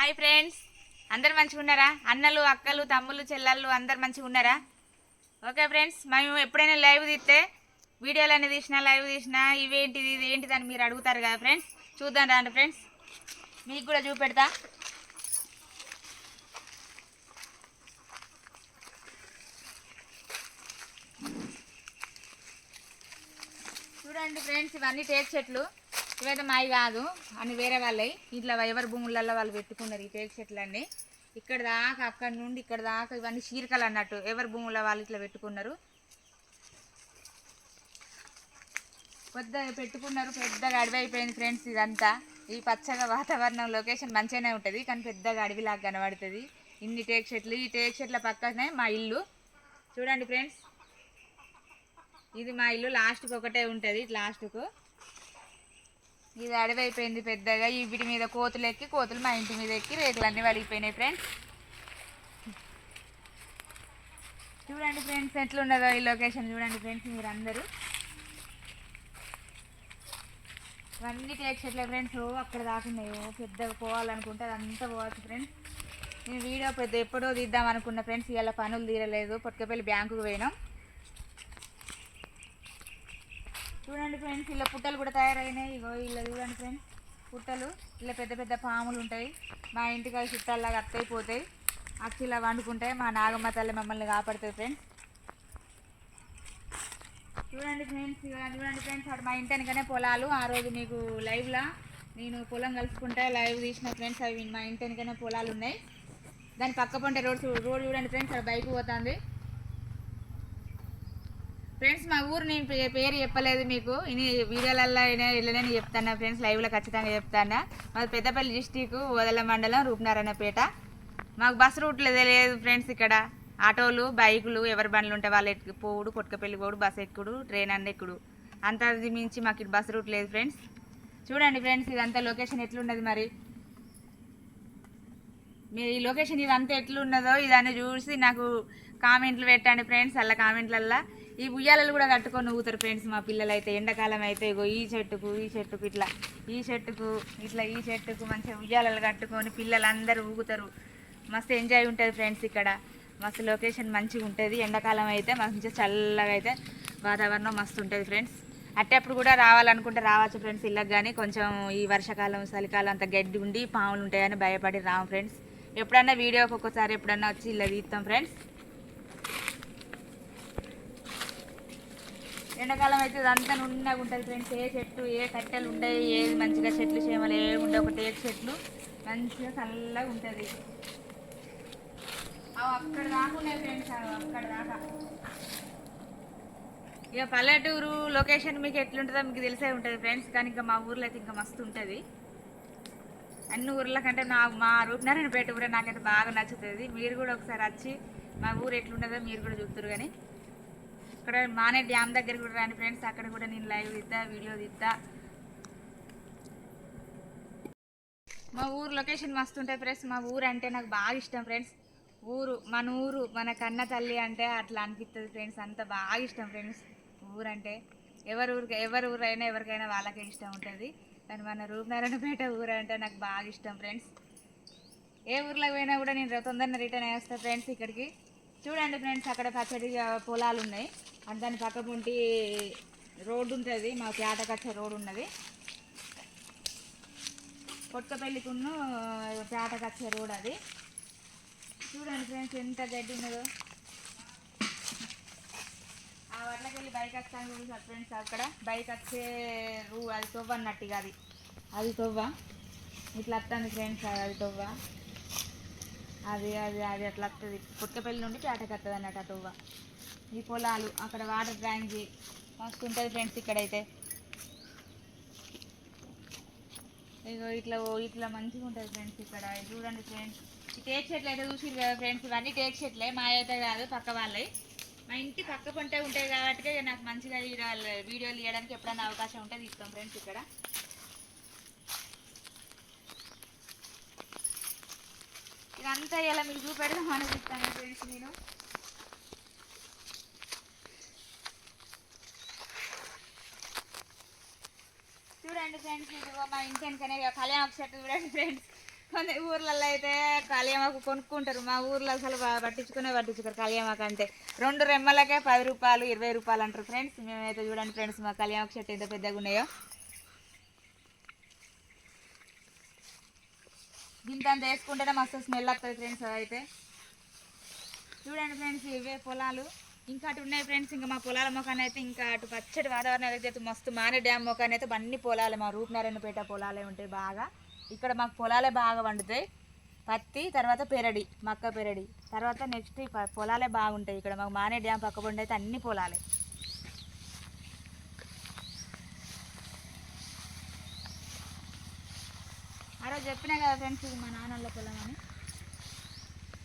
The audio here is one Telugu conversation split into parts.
Hi friends. అందరు మంచిగా ఉన్నారా? అన్నలు అక్కలు తమ్ముళ్ళు చెల్లెళ్ళు అందరు మంచిగా ఉన్నారా? ఓకే ఫ్రెండ్స్ మేము ఎప్పుడైనా లైవ్ తీస్తే వీడియోలు అనేది తీసినా లైవ్ తీసినా ఇవేంటిది ఇది ఏంటిది అని మీరు అడుగుతారు కదా ఫ్రెండ్స్? చూద్దాం రండి ఫ్రెండ్స్. మీకు కూడా చూపెడతా. చూడండి ఫ్రెండ్స్ ఇవన్నీ టేక్ చెట్లు. ఇవైతే మావి కాదు అని వేరే వాళ్ళవి ఇట్లా ఎవరి భూములలో వాళ్ళు పెట్టుకున్నారు ఈ టేక్ చెట్లన్నీ. ఇక్కడ దాకా అక్కడ నుండి ఇక్కడ దాకా ఇవన్నీ చీరకలు అన్నట్టు. ఎవరి భూముల వాళ్ళు ఇట్లా పెట్టుకున్నారు? పెద్ద పెట్టుకున్నారు పెద్దగా అడవి అయిపోయింది ఫ్రెండ్స్ ఇదంతా. ఈ పచ్చగా వాతావరణం లొకేషన్ మంచిగానే ఉంటుంది కానీ పెద్దగా అడవిలాగా కనబడుతుంది. ఇన్ని టేక్ చెట్లు ఈ టేక్ చెట్ల పక్కనే మా ఇల్లు. చూడండి ఫ్రెండ్స్ ఇది మా ఇల్లు లాస్ట్కి ఒకటే ఉంటుంది లాస్ట్కు ఇది అడవి అయిపోయింది పెద్దగా. ఈ వీటి మీద కోతులు ఎక్కి కోతులు మా ఇంటి మీద ఎక్కి రేట్లు అన్నీ వలిగిపోయినాయి ఫ్రెండ్స్ చూడండి ఫ్రెండ్స్ ఎట్లున్నదో ఈ లొకేషన్ చూడండి ఫ్రెండ్స్ మీరు అందరూ ఇవన్నీ టేక్ చెట్లే ఫ్రెండ్స్ అక్కడ దాకున్నాయి ఓ పెద్దగా పోవాలనుకుంటే అదంతా పోవచ్చు ఫ్రెండ్స్ నేను వీడియో పెద్ద ఎప్పుడో తీద్దాం అనుకున్న ఫ్రెండ్స్ ఇవాళ పనులు తీరలేదు. పొట్టుకెళ్ళి బ్యాంకుకు పోయినాం. చూడండి ఫ్రెండ్స్ ఇలా పుట్టలు కూడా తయారైనాయి. ఇగో ఇలా చూడండి ఫ్రెండ్స్ పుట్టలు. ఇలా పెద్ద పెద్ద పాములు ఉంటాయి. మా ఇంటికి అవి చుట్టాలాగా అత్తయి పోతాయి అచ్చి ఇలా వండుకుంటాయి మా నాగమ్మ తల్లి మమ్మల్ని కాపాడుతుంది ఫ్రెండ్స్ చూడండి ఫ్రెండ్స్ చూడండి ఫ్రెండ్స్ అక్కడ మా ఇంటి వెనకనే పొలాలు. ఆ రోజు మీకు లైవ్లో నేను పొలం కలుసుకుంటా లైవ్ తీసిన ఫ్రెండ్స్ అవి మా ఇంటి వెనకనే పొలాలు ఉన్నాయి. దాని పక్క పంట రోడ్ రోడ్ చూడండి ఫ్రెండ్స్ అక్కడ బైక్ పోతుంది. ఫ్రెండ్స్ మా ఊరు నేను పే- పేరు చెప్పలేదు మీకు. ఇన్ని వీడియోలలో అయినా వెళ్ళలేని చెప్తాను ఫ్రెండ్స్ లైవ్లో ఖచ్చితంగా చెప్తాను మాది పెద్దపల్లి డిస్టిక్ వదల మండలం రూపనారాయణపేట. మాకు బస్సు రూట్లు తెలియదు ఫ్రెండ్స్ ఇక్కడ. ఆటోలు బైకులు ఎవరి బండ్లు ఉంటే వాళ్ళు ఎక్కి పోవుడు కొట్టుకపల్లి పోవుడు బస్సు ఎక్కుడు ట్రైన్ అన్న ఎక్కుడు. అంత మించి మాకు ఇటు బస్సు రూట్ లేదు ఫ్రెండ్స్. చూడండి ఫ్రెండ్స్ ఇదంతా లొకేషన్ ఎట్లున్నది మరి? మీరు ఈ లొకేషన్ ఇదంతా ఎట్లున్నదో ఇదాన్ని చూసి నాకు కామెంట్లు పెట్టండి ఫ్రెండ్స్ అలా కామెంట్లల్లో. ఈ ఉయ్యాలలు కూడా కట్టుకొని ఊగుతారు ఫ్రెండ్స్ మా పిల్లలు అయితే ఎండాకాలం అయితే ఇగో ఈ చెట్టుకు ఈ చెట్టుకు ఇట్లా ఈ చెట్టుకు ఇట్లా ఈ చెట్టుకు మంచిగా ఉయ్యాలలు కట్టుకొని పిల్లలందరూ ఊగుతారు. మస్తు ఎంజాయ్ ఉంటుంది ఫ్రెండ్స్ ఇక్కడ. మస్తు లొకేషన్ మంచిగా ఉంటుంది. ఎండాకాలం అయితే మంచిగా చల్లగా అయితే వాతావరణం మస్తు ఉంటుంది ఫ్రెండ్స్ అట్టేప్పుడు కూడా రావాలనుకుంటే రావచ్చు ఫ్రెండ్స్ ఇళ్ళకి కానీ కొంచెం ఈ వర్షాకాలం చలికాలం అంత గడ్డి ఉండి పాములు ఉంటాయని భయపడి రాము ఫ్రెండ్స్ ఎప్పుడన్నా వీడియోకి ఒక్కొక్కసారి ఎప్పుడన్నా వచ్చి ఇలా తీస్తాం ఫ్రెండ్స్ ఎండాకాలం అయితే ఇదంతా నుండిగా ఉంటుంది ఫ్రెండ్స్. ఏ చెట్టు ఏ కట్టెలు ఉంటాయి ఏది మంచిగా చెట్లు చేమలు ఏ ఉండే ఒక టేక్ చెట్లు. మంచిగా చల్లగా ఉంటుంది. అవి అక్కడ దాకా ఉన్నాయి ఫ్రెండ్స్ అవి అక్కడ దాకా. ఇక పల్లెటూరు లొకేషన్ మీకు ఎట్లుంటుందో మీకు తెలిసే ఉంటుంది ఫ్రెండ్స్. కానీ ఇంకా మా ఊర్లో అయితే ఇంకా మస్తు ఉంటుంది. అన్ని ఊర్ల కంటే నా మా రూపనారాయణపేట ఊరే నాకైతే బాగా నచ్చుతుంది. మీరు కూడా ఒకసారి వచ్చి మా ఊరు ఎట్లుంటుందో మీరు కూడా చూస్తారు కానీ అక్కడ మానే డ్యామ్ దగ్గర కూడా రాని ఫ్రెండ్స్ అక్కడ కూడా నేను లైవ్ తీద్దా వీడియో తీద్దా. మా ఊరు లొకేషన్ మస్తు ఉంటాయి ఫ్రెండ్స్. మా ఊరు అంటే నాకు బాగా ఇష్టం ఫ్రెండ్స్. ఊరు మన ఊరు మన కన్న తల్లి అంటే అట్లా అనిపిస్తుంది ఫ్రెండ్స్. అంత బాగా ఇష్టం ఫ్రెండ్స్. ఊరంటే ఎవరి ఊరికి ఎవరి ఊరైనా ఎవరికైనా వాళ్ళకే ఇష్టం ఉంటుంది. కానీ మన రూపనారాయణపేట ఊరు అంటే నాకు బాగా ఇష్టం ఫ్రెండ్స్. ఏ ఊర్లోకి పోయినా కూడా నేను తొందరగా రిటర్న్ వేస్తాను ఫ్రెండ్స్ ఇక్కడికి. చూడండి ఫ్రెండ్స్ అక్కడ పచ్చడి పొలాలు ఉన్నాయి అండ్ దాని పక్క పొంటి రోడ్డు ఉంటుంది. మా పేటకచ్చే రోడ్డు ఉన్నది. కొట్టపల్లికున్ను పేటకచ్చే రోడ్ అది. చూడండి ఫ్రెండ్స్ ఎంత గడ్డి ఉన్నదో. ఆ వడ్లకి వెళ్ళి బైక్ వస్తాను చూసారు ఫ్రెండ్స్ అక్కడ బైక్ వచ్చే రూ అది తొవ్వ అన్నట్టుగా అది. అది తొవ్వ. ఇట్లా వస్తుంది ఫ్రెండ్స్ అది తొవ్వ. అది అది అది అట్లా వస్తుంది పుట్టపల్లి నుండి పేటకి వస్తుంది అన్నట్టు అటువ ఈ పొలాలు అక్కడ వాటర్ ట్యాంక్ మస్తు ఉంటుంది ఫ్రెండ్స్ ఇక్కడైతే. ఇగో ఇట్లా ఓ- ఇట్లా మంచిగా ఉంటుంది ఫ్రెండ్స్ ఇక్కడ. చూడండి ఫ్రెండ్స్. ఈ టేక్ చెట్లు అయితే చూసి కదా ఫ్రెండ్స్? ఇవన్నీ టేక్ చెట్లే. మా అయితే కాదు పక్క వాళ్ళవి మా ఇంటి పక్క పంట ఉంటాయి కాబట్టి నాకు మంచిగా వీడియోలు వీడియోలు తీయడానికి ఎప్పుడైనా అవకాశం ఉంటే తీస్తాం ఫ్రెండ్స్ ఇక్కడ. ఇదంతా ఇలా మీకు చూపెడదాం అనిపిస్తాను ఫ్రెండ్స్ నేను చూడండి ఫ్రెండ్స్ ఇదిగో మా ఇంటి వెనకనే కళ్యాణ చెట్టు చూడండి ఫ్రెండ్స్. కొన్ని ఊర్లలో అయితే కళ్యామాకు కొనుక్కుంటారు. మా ఊర్లో అసలు పట్టించుకునే పట్టించుకోరు కళ్యామాకు అంటే. రెండు రెమ్మలకే పది రూపాయలు ఇరవై రూపాయలు అంటారు ఫ్రెండ్స్. మేమైతే చూడండి ఫ్రెండ్స్ మా కళ్యామాకు చెట్టు ఎంత పెద్దగా ఉన్నాయో. దీంతో వేసుకుంటేనే మస్తు స్మెల్ వస్తుంది ఫ్రెండ్స్ అయితే. చూడండి ఫ్రెండ్స్ ఇవే పొలాలు. ఇంకా అటు ఉన్నాయి ఫ్రెండ్స్ ఇంకా మా పొలాల మొఖాన్ని అయితే ఇంకా అటు పచ్చడి వాతావరణం అయితే మస్తు మానే డ్యామ్ మొఖాన్ని అయితే అన్ని పొలాలే మా రూపనారాయణపేట పొలాలే ఉంటాయి బాగా. ఇక్కడ మాకు పొలాలే బాగా వండుతాయి. పత్తి తర్వాత పెరడి మక్క పెరడి. తర్వాత నెక్స్ట్ పొలాలే బాగుంటాయి. ఇక్కడ మాకు మానే డ్యామ్ పక్క అయితే అన్ని పొలాలే. ఆ రోజు చెప్పినా కదా ఫ్రెండ్స్ ఇది మా నాన్నల పొలం అని.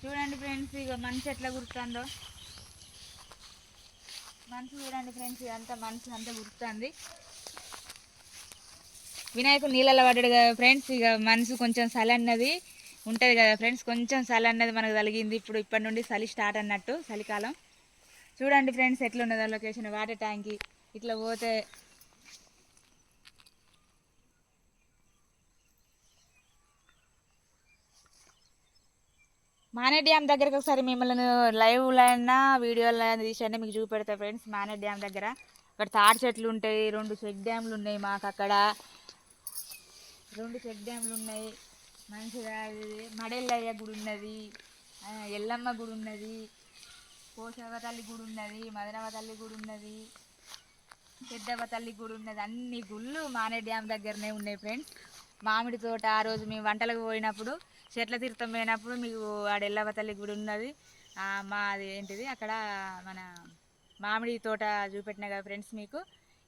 చూడండి ఫ్రెండ్స్ ఇక మనిషి ఎట్లా గుర్తుందో. మనసు చూడండి ఫ్రెండ్స్ ఇదంతా మనసు అంతా గుర్తుంది. వినాయకుడు నీళ్ళలో పడ్డాడు కదా ఫ్రెండ్స్ ఇక మనసు కొంచెం చలి అన్నది ఉంటుంది కదా ఫ్రెండ్స్ కొంచెం చలి అన్నది మనకు తలిగింది ఇప్పుడు ఇప్పటి నుండి చలి స్టార్ట్ అన్నట్టు చలికాలం. చూడండి ఫ్రెండ్స్ ఎట్లున్నదో లొకేషన్? వాటర్ ట్యాంకి ఇట్లా పోతే మానే డ్యామ్ దగ్గరకు ఒకసారి మిమ్మల్ని లైవ్లో అయినా వీడియోలో అయినా తీసండి మీకు చూపెడతా ఫ్రెండ్స్ మానే డ్యామ్ దగ్గర. అక్కడ తాడి చెట్లు ఉంటాయి రెండు చెక్ డ్యామ్లు ఉన్నాయి మాకు అక్కడ. రెండు చెక్ డ్యామ్లు ఉన్నాయి. మంచిగా ఇది మడెల్లయ్య గుడి ఉన్నది ఎల్లమ్మ గుడి ఉన్నది పోషవ తల్లి గుడి ఉన్నది మదనవ తల్లి గుడి ఉన్నది పెద్దవ తల్లి గుడి ఉన్నది. అన్ని గుళ్ళు మానే డ్యామ్ దగ్గరనే ఉన్నాయి ఫ్రెండ్స్. మామిడి తోట ఆ రోజు మేము వంటలకు పోయినప్పుడు చెట్ల తీర్థం పోయినప్పుడు మీకు ఆడ ఎల్లవ తల్లి గుడి ఉన్నది. మా అది ఏంటిది? అక్కడ మన మామిడి తోట చూపెట్టిన కదా ఫ్రెండ్స్ మీకు?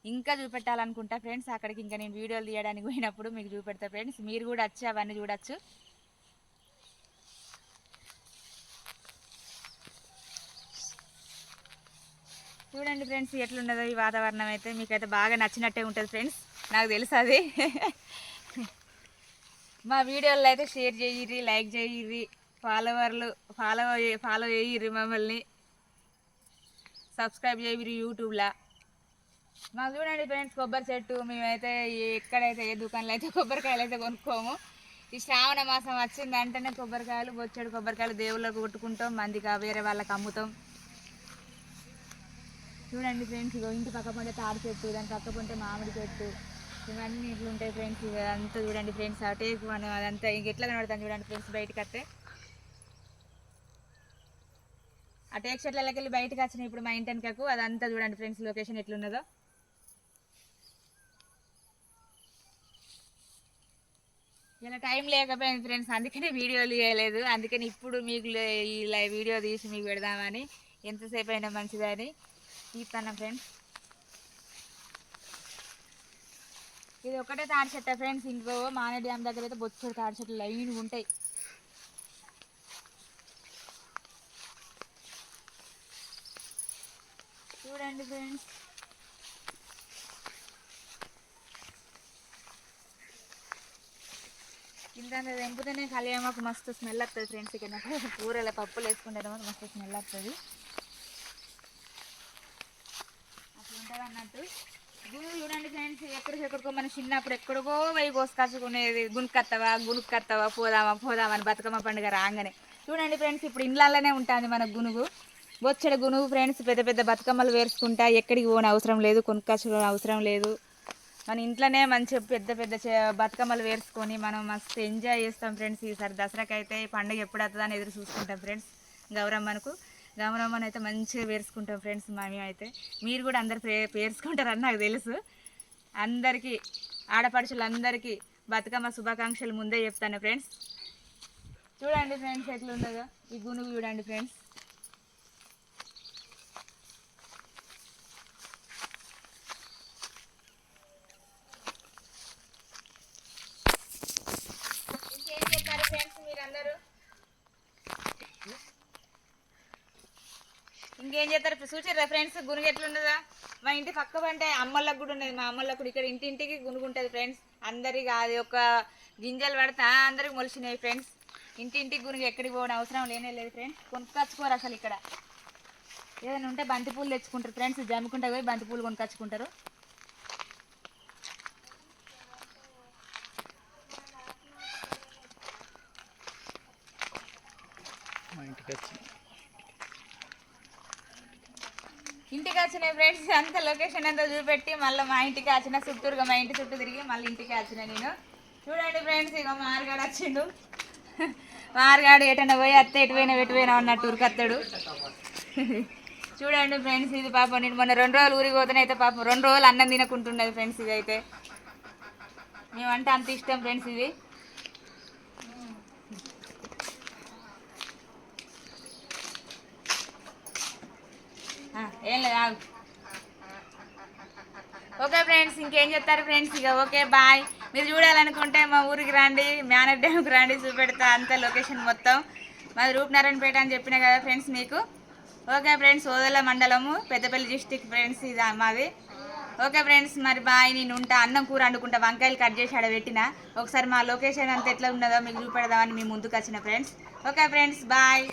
ఇంకా చూపెట్టాలనుకుంటా ఫ్రెండ్స్. అక్కడికి ఇంకా నేను వీడియోలు తీయడానికి పోయినప్పుడు మీకు చూపెడతా ఫ్రెండ్స్. మీరు కూడా వచ్చి అవన్నీ చూడొచ్చు. చూడండి ఫ్రెండ్స్ ఎట్లున్నదో ఈ వాతావరణం అయితే. మీకైతే బాగా నచ్చినట్టే ఉంటుంది ఫ్రెండ్స్. నాకు తెలుసు అది. మా వీడియోలో అయితే షేర్ చేయిర్రి లైక్ చేయిర్రి ఫాలోవర్లు ఫాలో ఫాలో చేయిర్రి మమ్మల్ని. సబ్స్క్రైబ్ చేయిర్రి యూట్యూబ్లో. మాకు చూడండి ఫ్రెండ్స్ కొబ్బరి చెట్టు. మేమైతే ఎక్కడైతే ఏ దుకాణంలో అయితే కొబ్బరికాయలు అయితే కొనుక్కోము. ఈ శ్రావణ మాసం వచ్చిందంటేనే కొబ్బరికాయలు బొచ్చడు కొబ్బరికాయలు దేవుళ్ళకు కొట్టుకుంటాం మందికి వేరే వాళ్ళకి అమ్ముతాం. చూడండి ఫ్రెండ్స్ ఇంటి పక్క పంటే తాడి చెట్టు దాని పక్క పంటే మామిడి చెట్టు. ఇవన్నీ ఇట్లా ఉంటాయి ఫ్రెండ్స్ ఇదంతా చూడండి ఫ్రెండ్స్ అటే మనం అదంతా ఇంక ఎట్లా కనబడతాను చూడండి ఫ్రెండ్స్ బయటకు వస్తే. ఆ టేక్ చెట్లకి వెళ్ళి బయటకు వచ్చినాయి ఇప్పుడు మా ఇంటి వెనకకు అదంతా చూడండి ఫ్రెండ్స్ లొకేషన్ ఎట్లున్నదో. ఇలా టైం లేకపోయింది ఫ్రెండ్స్ అందుకనే వీడియోలు చేయలేదు అందుకని ఇప్పుడు మీకు ఇలా ఈ వీడియో తీసి మీకు పెడదామని. ఎంతసేపు అయినా మంచిదని. తీస్తాను ఫ్రెండ్స్ ఇది ఒకటే తాడి చెట్ట ఫ్రెండ్స్ ఇంట్లో మానే డ్యామ్ దగ్గర అయితే బొచ్చుడు తాడి చెట్లు లైన్ ఉంటాయి. చూడండి ఫ్రెండ్స్ కింద తెంపుతేనే కలియమాకు మస్తు స్మెల్ వస్తుంది ఫ్రెండ్స్ ఇక్కడ కూరలో కూరల పప్పులు వేసుకుంటే మస్తు స్మెల్ వస్తుంది అట్లా ఉంటుంది అన్నట్టు గునుగు చూడండి ఫ్రెండ్స్ ఎక్కడికెక్కడికో మన చిన్నప్పుడు ఎక్కడికో పోయి కోసుకొచ్చుకునేది గునుక్కత్తవా గునుక్కత్తవా పోదామా పోదామా అని బతుకమ్మ పండుగ రాగానే. చూడండి ఫ్రెండ్స్ ఇప్పుడు ఇండ్లలోనే ఉంటుంది మన గునుగు. బొచ్చడి గునుగు ఫ్రెండ్స్ పెద్ద పెద్ద బతుకమ్మలు వేసుకుంటా ఎక్కడికి పోని అవసరం లేదు కొనుక్కొచ్చుకోని అవసరం లేదు. మన ఇంట్లోనే మంచి పెద్ద పెద్ద బతుకమ్మలు వేసుకొని మనం మస్తు ఎంజాయ్ చేస్తాం ఫ్రెండ్స్ ఈసారి దసరాకి అయితే ఈ పండుగ ఎప్పుడు వస్తుందని ఎదురు చూసుకుంటాం ఫ్రెండ్స్. గౌరమ్మనకు గౌరమ్మను అయితే మంచిగా వేసుకుంటాం ఫ్రెండ్స్ మేము అయితే మీరు కూడా అందరు పే పేర్చుకుంటారని నాకు తెలుసు. అందరికీ ఆడపడుచులందరికీ బతుకమ్మ శుభాకాంక్షలు ముందే చెప్తాను ఫ్రెండ్స్ చూడండి ఫ్రెండ్స్ ఎట్లుండగా ఈ గునుగు చూడండి ఫ్రెండ్స్ ఇంకేం చెప్పారు ఫ్రెండ్స్ మీరందరూ ఇంకేం చేస్తారు? చూసారా ఫ్రెండ్స్ గునుగు ఎట్లున్నదా మా ఇంటి పక్క పంటే అమ్మలకు కూడా ఉన్నది. మా అమ్మలకు కూడా ఇక్కడ ఇంటింటికి గునుగు ఉంటుంది ఫ్రెండ్స్ అందరికి అది ఒక గింజలు పడితే అందరికి మొలిచినాయి ఫ్రెండ్స్ ఇంటింటికి గునుగు ఎక్కడికి పోవడం అవసరం లేనే లేదు ఫ్రెండ్స్ కొనుక్కొచ్చుకోరు అసలు ఇక్కడ. ఏదైనా ఉంటే బంతిపూలు తెచ్చుకుంటారు ఫ్రెండ్స్ జమ్ముకుంటా పోయి బంతిపూలు కొనుక్కొచ్చుకుంటారు. మా ఇంటికి వచ్చి ఇంటికి వచ్చిన ఫ్రెండ్స్ అంత లొకేషన్ అంతా చూపెట్టి మళ్ళీ మా ఇంటికి వచ్చిన చుట్టూరుగా మా ఇంటి చుట్టూ తిరిగి మళ్ళీ ఇంటికి వచ్చిన నేను. చూడండి ఫ్రెండ్స్ ఇక మారుగాడు వచ్చిండు. మారుగాడు ఎటన్నా పోయి అత్త ఎటు పోయినా ఎటు పోయినా అన్నట్టు ఉరికత్తాడు చూడండి ఫ్రెండ్స్ ఇది పాపం నేను మొన్న రెండు రోజులు ఊరికి పోతేనే అయితే పాపం రెండు రోజులు అన్నం తినకుంటున్నది ఫ్రెండ్స్ ఇది అయితే మేమంటే అంత ఇష్టం ఫ్రెండ్స్ ఇది. ఏం లేదు ఆగు. ఓకే ఫ్రెండ్స్ ఇంకేం చెప్తారు ఫ్రెండ్స్? ఇక ఓకే బాయ్. మీరు చూడాలనుకుంటే మా ఊరికి రండి మేనర్ డ్యామ్కి రండి చూపెడతా అంత లొకేషన్ మొత్తం. మాది రూపనారాయణపేట అని చెప్పిన కదా ఫ్రెండ్స్ మీకు? ఓకే ఫ్రెండ్స్ ఓదల మండలము పెద్దపల్లి డిస్టిక్ ఫ్రెండ్స్ ఇది మాది. ఓకే ఫ్రెండ్స్ మరి బాయ్ నేను ఉంటా అన్నం కూర వండుకుంటా వంకాయలు కట్ చేసి ఆడ పెట్టిన. ఒకసారి మా లొకేషన్ అంత ఎట్లా ఉన్నదో మీకు చూపెడదామని మీ ముందుకు వచ్చిన ఫ్రెండ్స్. Okay friends bye.